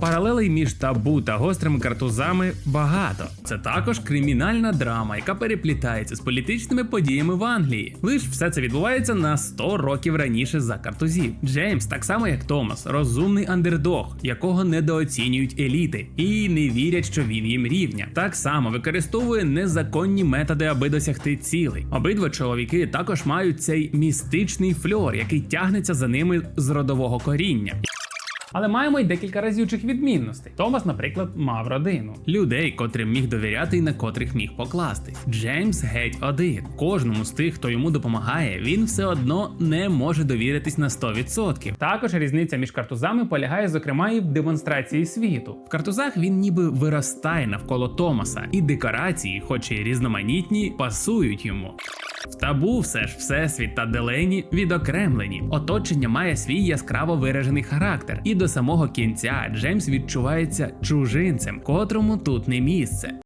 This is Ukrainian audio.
Паралелей між табу та гострими картузами багато. Це також кримінальна драма, яка переплітається з політичними подіями в Англії. Лиш все це відбувається на 100 років раніше за картузів. Джеймс, так само як Томас, розумний андердог, якого недооцінюють еліти, і не вірять, що він їм рівня. Так само використовує незаконні методи, аби досягти цілей. Обидва чоловіки також мають цей містичний фльор, який тягнеться за ними з родового коріння. Але маємо й декілька разючих відмінностей. Томас, наприклад, мав родину, людей, котрим міг довіряти і на котрих міг покластись. Джеймс геть один. Кожному з тих, хто йому допомагає, він все одно не може довіритись на 100%. Також різниця між картузами полягає, зокрема, і в демонстрації світу. В картузах він ніби виростає навколо Томаса, і декорації, хоч і різноманітні, пасують йому. В табу все ж всесвіт та Делені відокремлені. Оточення має свій яскраво виражений характер, і до самого кінця Джеймс відчувається чужинцем, котрому тут не місце.